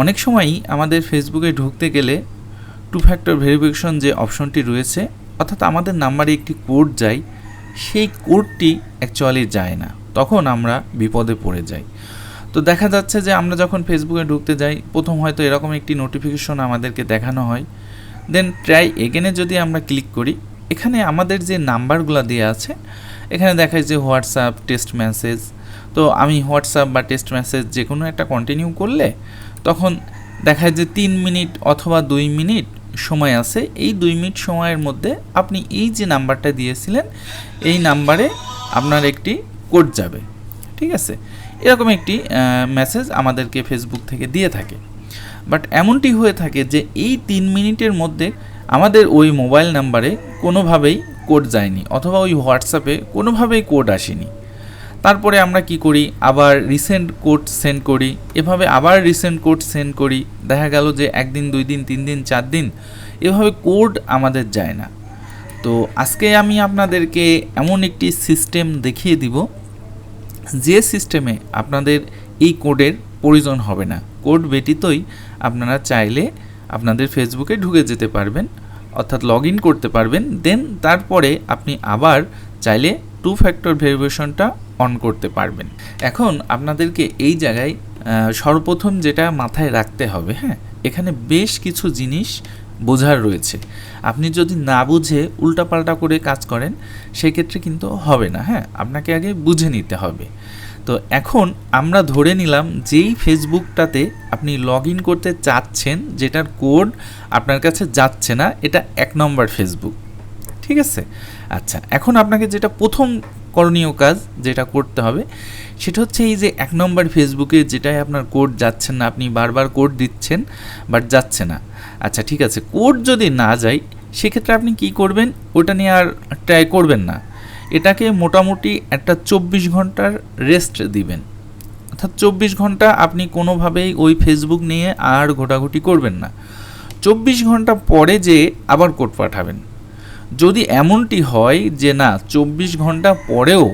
অনেক সময়ই আমাদের ফেসবুকে ঢুকতে গেলে টু ফ্যাক্টর ভেরিফিকেশন যে অপশনটি রয়েছে, অর্থাৎ আমাদের নাম্বারে একটি কোড যায়, সেই কোডটি অ্যাকচুয়ালি যায় না। তখন আমরা বিপদে পড়ে যাই। তো দেখা যাচ্ছে যে আমরা যখন ফেসবুকে ঢুকতে যাই, প্রথম হয়তো এরকম একটি নোটিফিকেশন আমাদেরকে দেখানো হয়। দেন ট্রাই এগেনে যদি আমরা ক্লিক করি, এখানে আমাদের যে নাম্বারগুলো দেওয়া আছে, এখানে দেখায় যে হোয়াটসঅ্যাপ টেক্সট মেসেজ তো আমি হোয়াটসঅ্যাপ বা টেক্সট মেসেজ যে কোনো একটা কন্টিনিউ করলে তখন দেখায় যে তিন মিনিট অথবা দুই মিনিট সময় আছে। এই দুই মিনিট সময়ের মধ্যে আপনি এই যে নাম্বারটা দিয়েছিলেন, এই নাম্বারে আপনার একটি কোড যাবে। ঠিক আছে? এরকম একটি মেসেজ আমাদেরকে ফেসবুক থেকে দিয়ে থাকে। বাট এমনটি হয়ে থাকে যে এই তিন মিনিটের মধ্যে আমাদের ওই মোবাইল নাম্বারে কোনোভাবেই কোড যায়নি অথবা ওই হোয়াটসঅ্যাপে কোনোভাবেই কোড আসেনি। তারপরে আমরা কি করি? আবার রিসেন্ট কোড সেন্ড করি। এভাবে আবার রিসেন্ট কোড সেন্ড করি। দেখা গেল যে একদিন, দুই দিন, তিন দিন, চার দিন এভাবে কোড আমাদের যায় না। তো আজকে আমি আপনাদেরকে এমন একটি সিস্টেম দেখিয়ে দিব, যে সিস্টেমে আপনাদের এই কোডের প্রয়োজন হবে না। কোড ব্যতীতই আপনারা চাইলে আপনাদের ফেসবুকে ঢুকে যেতে পারবেন, অর্থাৎ লগ করতে পারবেন। দেন তারপরে আপনি আবার চাইলে টু ফ্যাক্টর ভেরিফিকেশনটা অন করতে পারবেন। এখন আপনাদেরকে এই জায়গায় সর্বপ্রথম যেটা মাথায় রাখতে হবে হ্যাঁ এখানে বেশ কিছু জিনিস বোঝার রয়েছে। আপনি যদি না বুঝে উল্টাপাল্টা করে কাজ করেন, সেক্ষেত্রে কিন্তু হবে না হ্যাঁ আপনাকে আগে বুঝে নিতে হবে। তো এখন আমরা ধরে নিলাম যেই ফেসবুকটাতে আপনি লগ ইন করতে চাচ্ছেন, যেটার কোড আপনার কাছে যাচ্ছে না, এটা এক নম্বর ফেসবুক ঠিক আছে? আচ্ছা এখন আপনাকে যেটা প্রথম করণীয় কাজ যেটা করতে হবে, সেটা হচ্ছে এই যে এক নম্বর ফেসবুকে যেটাই আপনার কোড যাচ্ছে না, আপনি বারবার কোড দিচ্ছেন, বাট যাচ্ছে না। আচ্ছা ঠিক আছে, কোড যদি না যায়, সেক্ষেত্রে আপনি কি করবেন? ওটা নিয়ে আর ট্রাই করবেন না। এটাকে মোটামুটি একটা চব্বিশ ঘণ্টার রেস্ট দিবেন। অর্থাৎ চব্বিশ ঘণ্টা আপনি কোনোভাবেই ওই ফেসবুক নিয়ে আর ঘোটাঘুটি করবেন না। চব্বিশ ঘণ্টা পরে যে আবার কোড পাঠাবেন। যদি এমনটি হয় যে না, চব্বিশ ঘণ্টা পরেও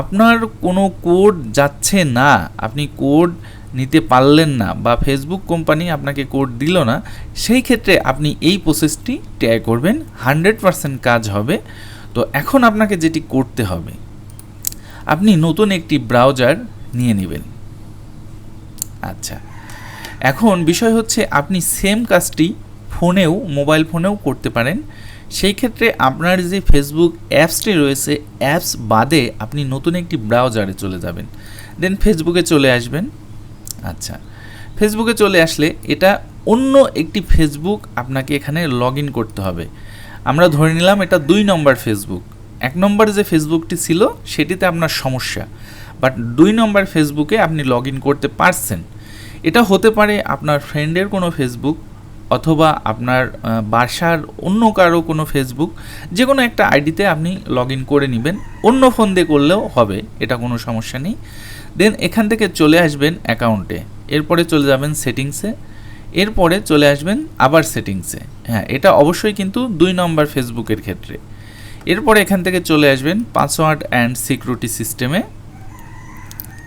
আপনার কোনো কোড যাচ্ছে না, আপনি কোড নিতে পারলেন না বা ফেসবুক কোম্পানি আপনাকে কোড দিল না, সেই ক্ষেত্রে আপনি এই প্রসেসটি ট্রাই করবেন। হান্ড্রেড পারসেন্ট কাজ হবে। তো এখন আপনাকে যেটি করতে হবে, আপনি নতুন একটি ব্রাউজার নিয়ে নেবেন। আচ্ছা এখন বিষয় হচ্ছে আপনি সেম কাজটি ফোনেও মোবাইল ফোনেও করতে পারেন। সেই ক্ষেত্রে আপনার যে ফেসবুক অ্যাপসটি রয়েছে অ্যাপস বাদে আপনি নতুন একটি ব্রাউজারে চলে যাবেন। দেন ফেসবুকে চলে আসবেন। আচ্ছা ফেসবুকে চলে আসলে এটা অন্য একটি ফেসবুক আপনাকে এখানে লগ ইন করতে হবে। আমরা ধরে নিলাম এটা দুই নম্বর ফেসবুক এক নম্বর যে ফেসবুকটি ছিল, সেটিতে আপনার সমস্যা। বাট দুই নম্বর ফেসবুকে আপনি লগ ইন করতে পারছেন। এটা হতে পারে আপনার ফ্রেন্ডের কোনো ফেসবুক অথবা আপনার বাসার অন্য কারও কোনো ফেসবুক যে কোনো একটা আইডিতে আপনি লগ ইন করে নেবেন। অন্য ফোন দিয়ে করলেও হবে, এটা কোনো সমস্যা নেই। দেন এখান থেকে চলে আসবেন অ্যাকাউন্টে এরপরে চলে যাবেন সেটিংসে এরপরে চলে আসবেন আবার সেটিংসে হ্যাঁ এটা অবশ্যই কিন্তু দুই নম্বর ফেসবুকের ক্ষেত্রে। এরপরে এখান থেকে চলে আসবেন পাসওয়ার্ড অ্যান্ড সিকিউরিটি সিস্টেমে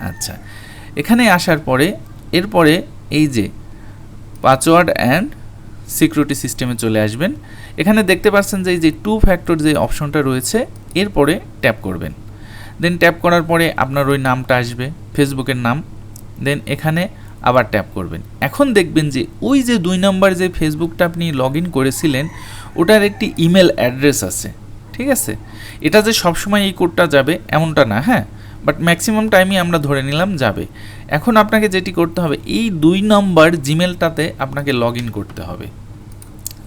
আচ্ছা এখানে আসার পরে, এরপরে এই যে পাসওয়ার্ড অ্যান্ড সিকিউরিটি সিস্টেমে চলে আসবেন। এখানে দেখতে পাচ্ছেন যে এই যে টু ফ্যাক্টর যে অপশনটা রয়েছে, এরপরে ট্যাপ করবেন। দেন ট্যাপ করার পরে আপনার ওই নামটা আসবে ফেসবুকের নাম। দেন এখানে আবার ট্যাপ করবেন। এখন দেখবেন যে ওই যে দুই নম্বর যে ফেসবুকটা আপনি লগ ইন করেছিলেন, ওটার একটি ইমেল অ্যাড্রেস আছে। ঠিক আছে? এটা যে সবসময় এই কোডটা যাবে, এমনটা না হ্যাঁ? বাট ম্যাক্সিমাম টাইমই আমরা ধরে নিলাম যাবে। এখন আপনাকে যেটি করতে হবে, এই দুই নম্বর জিমেলটাতে আপনাকে লগ ইন করতে হবে।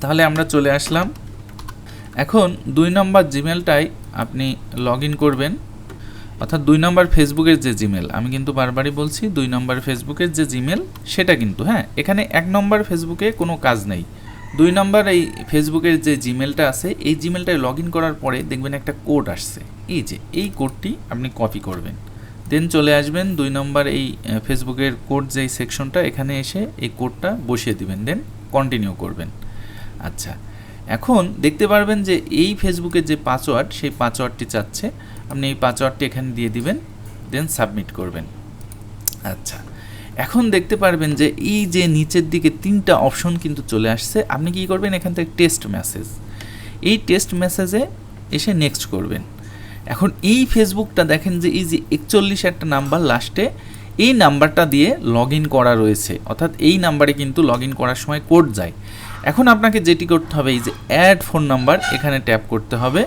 তাহলে আমরা চলে আসলাম। এখন দুই নম্বর জিমেলটাই আপনি লগ ইন করবেন। অর্থাৎ দুই নম্বর ফেসবুকের যে জিমেল আমি কিন্তু বারবারই বলছি, দুই নম্বর ফেসবুকের যে জিমেল সেটা কিন্তু হ্যাঁ এখানে এক নম্বর ফেসবুকে কোনো কাজ নেই। দুই নম্বর এই ফেসবুকের যে জিমেলটা আছে, এই জিমেলটায় লগ ইন করার পরে দেখবেন একটা কোড আসছে। এই যে, এই কোডটি আপনি কপি করবেন। দেন চলে আসবেন দুই নম্বর এই ফেসবুকের কোড যেই সেকশনটা এখানে এসে এই কোডটা বসিয়ে দিবেন দেন কন্টিনিউ করবেন। আচ্ছা এখন দেখতে পারবেন যে এই ফেসবুকের যে পাসওয়ার্ড সেই পাসওয়ার্ডটি চাচ্ছে। আপনি এই পাসওয়ার্ডটি এখানে দিয়ে দিবেন দেন সাবমিট করবেন। আচ্ছা এখন দেখতে পারবেন যে এই যে নিচের দিকে তিনটা অপশন কিন্তু চলে আসছে, আপনি কি করবেন? এখান থেকে টেস্ট মেসেজ এই টেস্ট মেসেজে এসে নেক্সট করবেন। এখন এই ফেসবুকটা দেখেন যে এই যে একচল্লিশ একটা নাম্বার লাস্টে এই নাম্বারটা দিয়ে লগ ইন করা রয়েছে। অর্থাৎ এই নাম্বারে কিন্তু লগ ইন করার সময় কোড যায়। এখন আপনাকে যেটি করতে হবে, এই যে অ্যাড ফোন নাম্বার এখানে ট্যাপ করতে হবে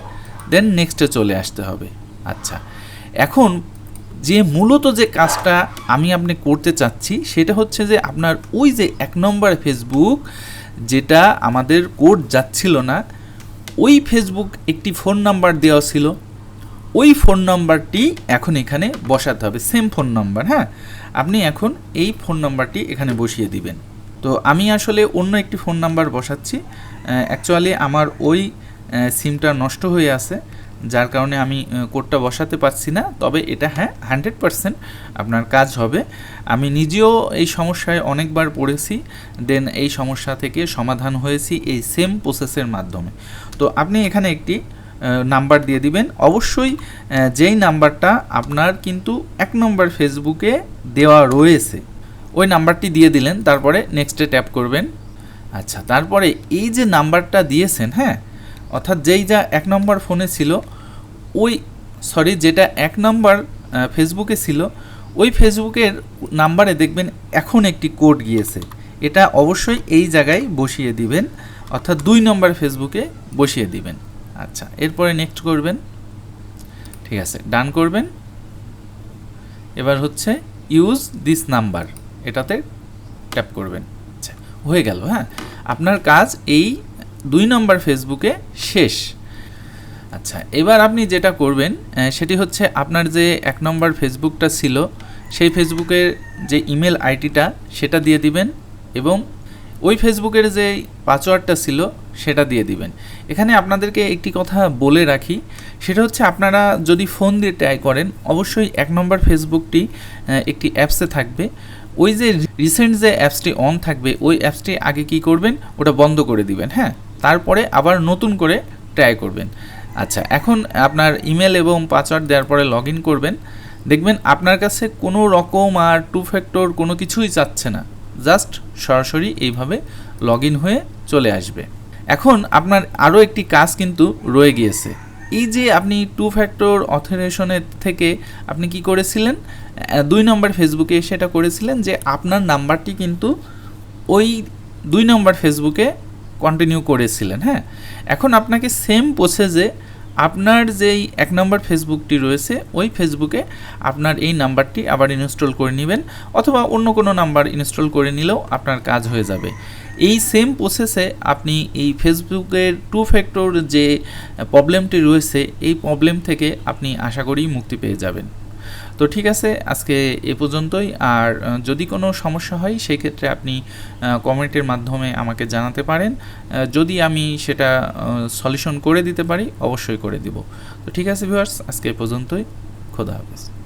দেন নেক্সটে চলে আসতে হবে। আচ্ছা এখন যে মূলত যে কাজটা আমি আপনি করতে চাচ্ছি, সেটা হচ্ছে যে আপনার ওই যে এক নম্বর ফেসবুক যেটা আমাদের কোড যাচ্ছিল না, ওই ফেসবুক একটি ফোন নাম্বার দেওয়া ছিল। ওই ফোন নাম্বারটি এখন এখানে বসাতে হবে সেম ফোন নাম্বার হ্যাঁ? আপনি এখন এই ফোন নাম্বারটি এখানে বসিয়ে দিবেন। তো আমি আসলে অন্য একটি ফোন নাম্বার বসাচ্ছি। অ্যাকচুয়ালি আমার ওই সিমটা নষ্ট হয়ে আছে, যার কারণে আমি কোডটা বসাতে পারছি না। তবে এটা হ্যাঁ হান্ড্রেড পারসেন্ট আপনার কাজ হবে। আমি নিজেও এই সমস্যায় অনেকবার পড়েছি দেন এই সমস্যা থেকে সমাধান হয়েছি এই সেম প্রসেসের মাধ্যমে। তো আপনি এখানে একটি নাম্বার দিয়ে দিবেন। অবশ্যই যেই নাম্বারটা আপনার কিন্তু এক নম্বর ফেসবুকে দেওয়া রয়েছে, ওই নাম্বারটি দিয়ে দিলেন, তারপরে নেক্সটে ট্যাপ করবেন। আচ্ছা তারপরে এই যে নাম্বারটা দিয়েছেন হ্যাঁ অর্থাৎ যেই যা এক নম্বর ফোনে ছিল, ওই সরি যেটা এক নম্বর ফেসবুকে ছিল, ওই ফেসবুকের নাম্বারে দেখবেন এখন একটি কোড গিয়েছে। এটা অবশ্যই এই জায়গায় বসিয়ে দিবেন, অর্থাৎ দুই নম্বর ফেসবুকে বসিয়ে দিবেন। আচ্ছা এরপরে নেক্সট করবেন। ঠিক আছে ডান করবেন। এবার হচ্ছে ইউজ দিস নাম্বার এটাতে ট্যাপ করবেন। আচ্ছা হয়ে গেল হ্যাঁ? আপনার কাজ এই দুই নম্বর ফেসবুকে শেষ। আচ্ছা এবার আপনি যেটা করবেন সেটি হচ্ছে আপনার যে এক নম্বর ফেসবুকটা ছিল, সেই ফেসবুকের যে ইমেল আইডিটা সেটা দিয়ে দিবেন এবং ওই ফেসবুকের যে পাসওয়ার্ডটা ছিল সেটা দিয়ে দিবেন। এখানে আপনাদেরকে একটি কথা বলে রাখি, সেটা হচ্ছে আপনারা যদি ফোন দিয়ে ট্রাই করেন, অবশ্যই এক নম্বর ফেসবুকটি একটি অ্যাপসে থাকবে। ওই যে রিসেন্ট যে অ্যাপসটি অন থাকবে, ওই অ্যাপসটি আগে কি করবেন? ওটা বন্ধ করে দিবেন হ্যাঁ? তারপরে আবার নতুন করে ট্রাই করবেন। আচ্ছা এখন আপনার ইমেল এবং পাসওয়ার্ড দেওয়ার পরে লগ ইন করবেন। দেখবেন আপনার কাছে কোনো রকম আর টু ফ্যাক্টর কোনো কিছুই চাচ্ছে না। জাস্ট সরাসরি এইভাবে লগ ইন হয়ে চলে আসবে। এখন আপনার আরও একটি কাজ কিন্তু রয়ে গিয়েছে। এই যে আপনি টু ফ্যাক্টর অথেরেশনের থেকে আপনি কি করেছিলেন? দুই নম্বর ফেসবুকে সেটা করেছিলেন যে আপনার নাম্বারটি কিন্তু ওই দুই নম্বর ফেসবুকে কন্টিনিউ করেছিলেন হ্যাঁ? এখন আপনাকে সেম প্রসেসে আপনার যেই এক নম্বর ফেসবুকটি রয়েছে, ওই ফেসবুকে আপনার এই নাম্বারটি আবার ইনস্টল করে নেবেন অথবা অন্য কোনো নাম্বার ইনস্টল করে নিলেও আপনার কাজ হয়ে যাবে। এই সেম প্রসেসে আপনি এই ফেসবুকের টু ফ্যাক্টর যে প্রবলেমটি রয়েছে, এই প্রবলেম থেকে আপনি আশা করি মুক্তি পেয়ে যাবেন। তো ঠিক আছে, আজকে এ পর্যন্তই। আর যদি কোনো সমস্যা হয়, সেই ক্ষেত্রে আপনি কমেন্টের মাধ্যমে আমাকে জানাতে পারেন। যদি আমি সেটা সলিউশন করে দিতে পারি, অবশ্যই করে দিব। তো ঠিক আছে ভিউয়ার্স আজকে এ পর্যন্তই। খোদা হাফেজ।